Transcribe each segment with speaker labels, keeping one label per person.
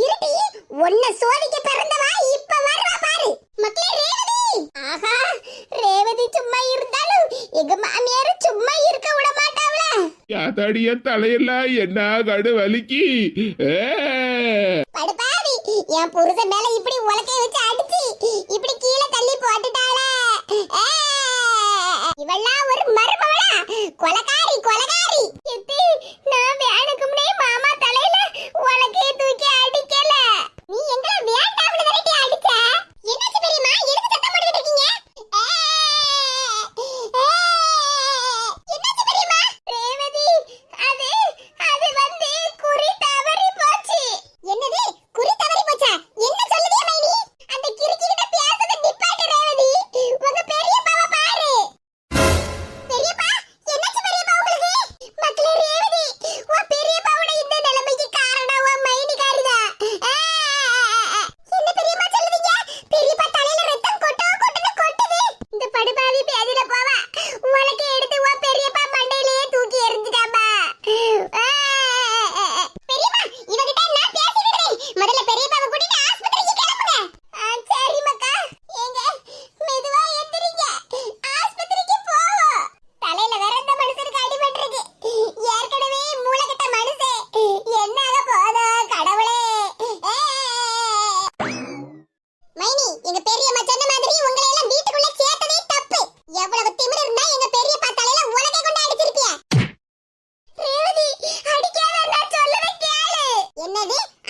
Speaker 1: இருட்டி உன்னை சோதிக்க பிறந்தவா இப்ப வருவா பாரு. மக்களே ரேவதி. ஆஹா ரேவதி சும்மா இருந்தாலும் எங்க மாமியார் சும்மா இருக்க விட மாட்டாவல
Speaker 2: யாத்தாடிய தலையெல்லாம் என்ன கடு வலிக்கி.
Speaker 1: படுபாவி என் புருஷன் மேல இப்படி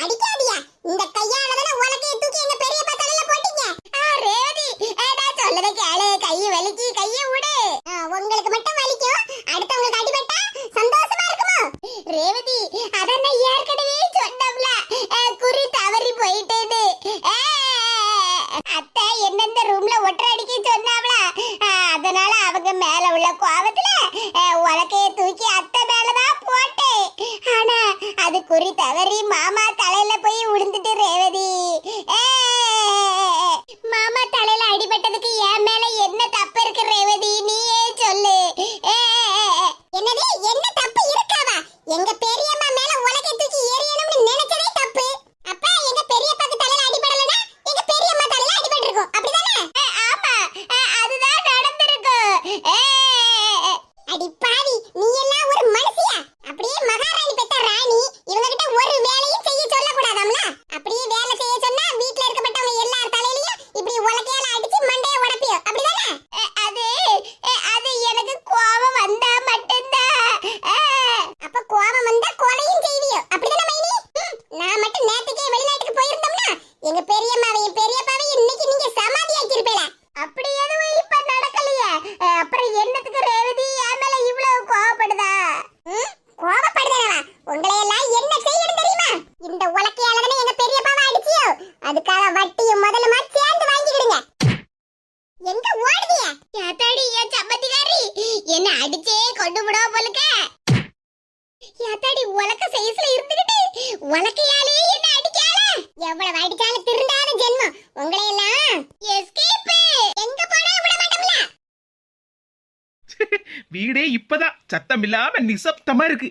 Speaker 1: என்னது குறி தவறி மாமா தலையில போய் விழுந்துட்டு ரேவதி அஹ், மாமா தலையில அடிபட்டதுக்கு என் மேல என்ன தப்பு இருக்கு ரேவதி நீயே சொல்லு அஹ், என்னது என்ன தப்பு இருக்காவா எங்க பெரியம்மா மேல உலக்கை தூக்கி எறியணும்னு நினைச்சதே தப்பு அப்ப எங்க பெரியப்பாக்கு தலையில அடிபடலனா எங்க பெரியம்மா தலையில அடிபட்டிருக்கும் அப்படிதானே ஆமா அதுதான் நடந்திருக்கும் அடி பாவி நீ எல்லாம் ஒரு மனுஷியா அப்படியே மகாராணி பெத்த ராணி இவங்க கிட்ட ஒரு வேலையும் செய்ய சொல்ல கூடாதாம்ல அப்படியே வேலை செய்ய சொன்னா வீட்ல இருக்கப்பட்டவங்க எல்லார் தலையிலயும் இப்படி உலக்கையால அடிச்சு மண்டைய உடைப்பியோ அப்படிதானே அது அது எனக்கு கோபம் வந்தா மட்டும்தான் அப்ப கோபம் வந்தா கொலையும் செய்வியோ அப்படிதானே மைனி ம், நான் மட்டும் நேத்துக்கே வெளிநாட்டுக்கு போயிருந்தோம்னா எங்க பெரியம்மாவையும் பெரியப்பாவையும் இன்னைக்கு நீங்க சமாதி ஆக்கிருப்பீல அப்படி எதுவும் இப்ப நடக்கலையே அஹ், அப்புறம் என்னத்துக்கு ரேவதி என் மேல இவ்வளவு கோவப்படுதா ம், கோவப்படுதானவா உங்களை எல்லாம் என்ன செய்யணும் தெரியுமா இந்த உலக்கையால தானே எங்க பெரியப்பாவை அடிச்சியோ அதுக்காக வட்டியும் முதலுமா சேர்ந்து வாங்கிக்கிடுங்க எங்க ஓடுதிய யாத்தாடி என் சம்மந்திகாரி என்ன அடிச்சே கொண்டு விடுவ போலுக்க? யாத்தாடி உலக்க சைஸ்ல இருந்துகிட்டு உலக்கையாலே என்ன அடிக்கால எவ்வளவு அடிச்சாலும் திருந்தாத ஜென்மம் உங்களை எல்லாம் எஸ்கேப் எங்க போனா விட மாட்டோம்ல.
Speaker 3: வீடே இப்பதான். சத்தம் இல்லாம நிசப்தமா இருக்கு.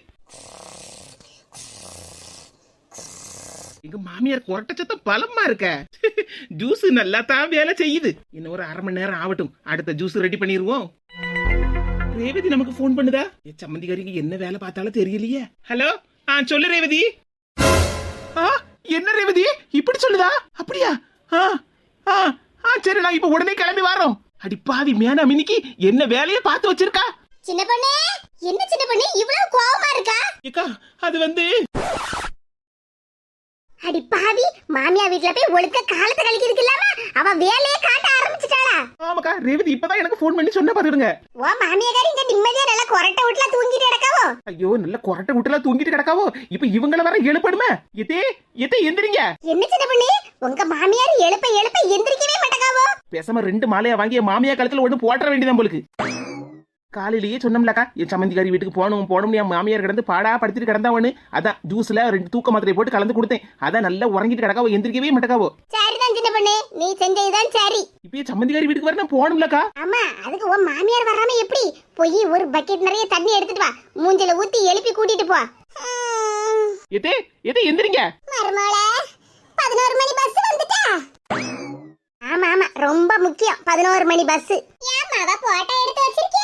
Speaker 3: எங்க மாமியார் கொரட்ட சத்தம் பலமா இருக்க. ஜூஸ் நல்லா தான் வேலை செய்யுது. இன்னும் ஒரு அரை மணி நேரம் ஆகட்டும். அடுத்த ஜூஸ் ரெடி பண்ணிடுவோம் ரேவதி நமக்கு ஃபோன் பண்ணுதா? என் சம்மந்திகாரிக்கு என்ன வேலை பார்த்தாலும் தெரியலையே. ஹலோ ஆ சொல்லு ரேவதி. ஆ என்ன ரேவதி? இப்படி சொல்லுதா? அப்படியா? ஆ ஆ ஆ சரி நான் இப்ப உடனே கிளம்பி வரோம் அடி பாவி மேனா மினிக்கு என்ன வேலையை பார்த்து வச்சிருக்கா?
Speaker 1: சின்ன பொண்ணு என்ன சின்ன பொண்ணு? இவ்வளவு கோவமா இருக்கா?
Speaker 3: அது வந்து
Speaker 1: அடி பாவி மாமியா வீட்ல போய் ஒழுக்க காலத்தை கழிக்கிறதுக்கு இல்லாம அவ வேலையே காட்ட ஆரம்பிச்சிட்டாளா?
Speaker 3: ஆமாக்கா ரேவதி இப்பதான் எனக்கு ஃபோன் பண்ணி சொன்ன பாத்துடுங்க.
Speaker 1: ஓ மாமியாக்காரி இங்க நிம்மதியா நல்லா கொரட்டை வீட்டுல தூங்கிட்டு கிடக்காவோ?
Speaker 3: ஐயோ நல்ல கொரட்டை விட்டுல தூங்கிட்டு கிடக்காவோ? இப்ப இவங்கள வர எழுப்பணுமே எதே எதே எந்திரிங்க.
Speaker 1: என்ன சின்ன பொண்ணு? உங்க மாமியார் எழுப்ப எழுப்ப எந்திரிக்கவே மாட்டேங்க
Speaker 3: பேசாம ரெண்டு மாலையா வாங்கி என் மாமியா கழுத்துல ஒண்ணு போட்டுற வேண்டியதான் போலுக்கு காலையிலேயே சொன்னோம்லக்கா என் சம்மந்திக்காரி வீட்டுக்கு போகணும் போகணும் என் மாமியார் கிடந்து பாடா படுத்துட்டு கிடந்தாவனு. அதான் ஜூஸ்ல ரெண்டு தூக்க மாத்திரை போட்டு கலந்து கொடுத்தேன். அதான் நல்லா உறங்கிட்டு கிடக்காவோ எந்திரிக்கவே மாட்டக்காவோ.
Speaker 1: சரிதான் சின்ன பொண்ணு. நீ செஞ்சதுதான் சரி.
Speaker 3: இப்போ சம்மந்திக்காரி வீட்டுக்கு வரணும் போகணும்லக்கா.
Speaker 1: ஆமா அதுக்கு உன் மாமியார் வராம எப்படி? போய் ஒரு பக்கெட் நிறைய தண்ணி எடுத்துட்டு வா. மூஞ்சில ஊத்தி எழுப்பி கூட்டிட்டு போ.
Speaker 3: எதே எதே எந்திரிங்க.
Speaker 1: மருமகளே பதினோரு மணி பஸ் வந்துட்டா? ஆமா ஆமா ரொம்ப முக்கியம். பதினோரு மணி பஸ் ஏமாவா போட்டோ எடுத்து கொண்ட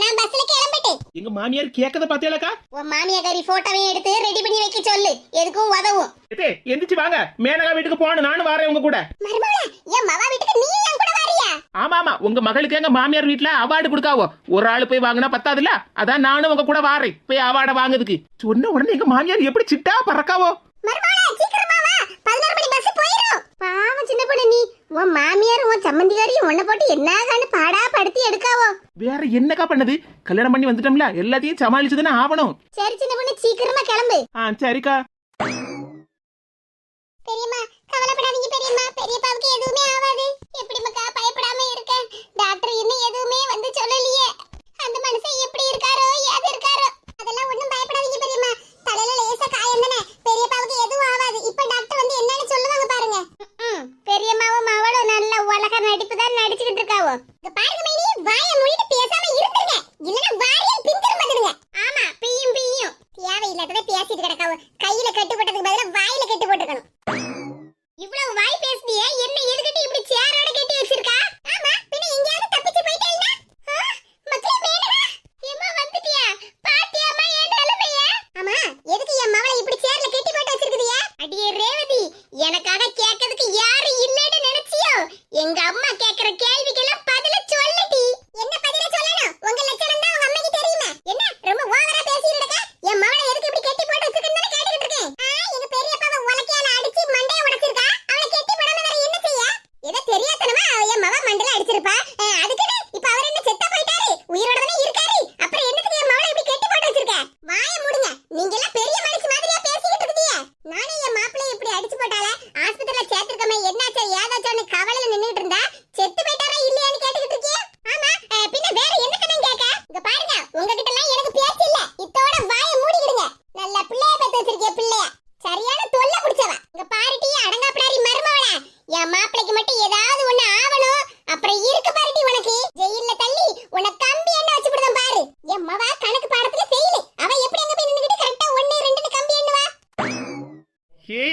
Speaker 1: நான் பஸ்ல கிளம்பிட்டு
Speaker 3: எங்க மாமியார் கேட்கத பாத்தியாலக்கா
Speaker 1: உன் மாமியாரி போட்டோவையும் எடுத்து ரெடி பண்ணி வைக்க சொல்லு. எதுக்கும் உதவும்.
Speaker 3: எதே எந்திரிச்சு வாங்க. மேனகா வீட்டுக்கு போகணும். நானும் வரேன் உங்க கூட.
Speaker 1: மருமகளே என் மவா வீட்டுக்கு நீ என் கூட வரியா?
Speaker 3: ஆமா ஆமா உங்க மகளுக்கு எங்க மாமியார் வீட்ல அவார்டு கொடுக்காவோ? ஒரு ஆளு போய் வாங்கினா பத்தாதுல அதான் நானும் உங்க கூட வாரேன். போய் அவார்டை வாங்குறதுக்கு. சொன்ன உடனே எங்க மாமியார் எப்படி சிட்டா பறக்காவோ?
Speaker 1: மருமகளே சீக்கிரமா வா. பதினோரு மணி பஸ் போயிடும் பாவம் சின்ன பொண்ணு நீ. உன் மாமியார் உன் சம்மந்திகாரியும் உன்னை போட்டு என்னகான்னு பாடா படுத்தி எடுக்காவோ?
Speaker 3: வேற என்னக்கா பண்ணது? கல்யாணம் பண்ணி வந்துட்டோம்ல எல்லாத்தையும் சமாளிச்சுதானே ஆகணும்.
Speaker 1: சரி சின்ன பொண்ணு சீக்கிரமா கிளம்பு.
Speaker 3: ஆ சரிக்கா.
Speaker 1: பெரியம்மா கவலைப்படாதீங்க பெரியம்மா. பெரியப்பாவுக்கு எதுவுமே ஆகாது. எப்படி மக்கா பயப்படாம இருக்க? டாக்டர் இன்னும் எதுவுமே வந்து சொல்லலையே. அந்த மனுஷன் எப்படி இருக்காரோ ஏது இருக்காரோ. அதெல்லாம் ஒண்ணும் பயப்படாதீங்க பெரியம்மா. தலையில லேசா காயம் தானே. பெரியப்பாவுக்கு எதுவும் ஆகாது. இப்ப டாக்டர் வந்து என்னன்னு சொல்லுவாங்க பாருங்க. பெரியம்மாவும் அவளும் நடிச்சுக்கிட்டு இருக்காவோ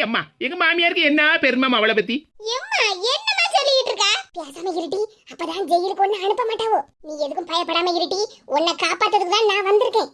Speaker 3: அம்மா எங்க மாமியாருக்கு என்ன பெருமை அவளை பத்தி?
Speaker 1: எம்மா என்னமா சொல்லிட்டு இருக்கா பேசாம இருட்டி அப்பதான் ஜெயிலுக்கு ஒண்ணு அனுப்ப மாட்டாவோ. நீ எதுக்கும் பயப்படாம இருட்டி உன்னை காப்பாத்துறதுக்கு தான் நான் வந்திருக்கேன்.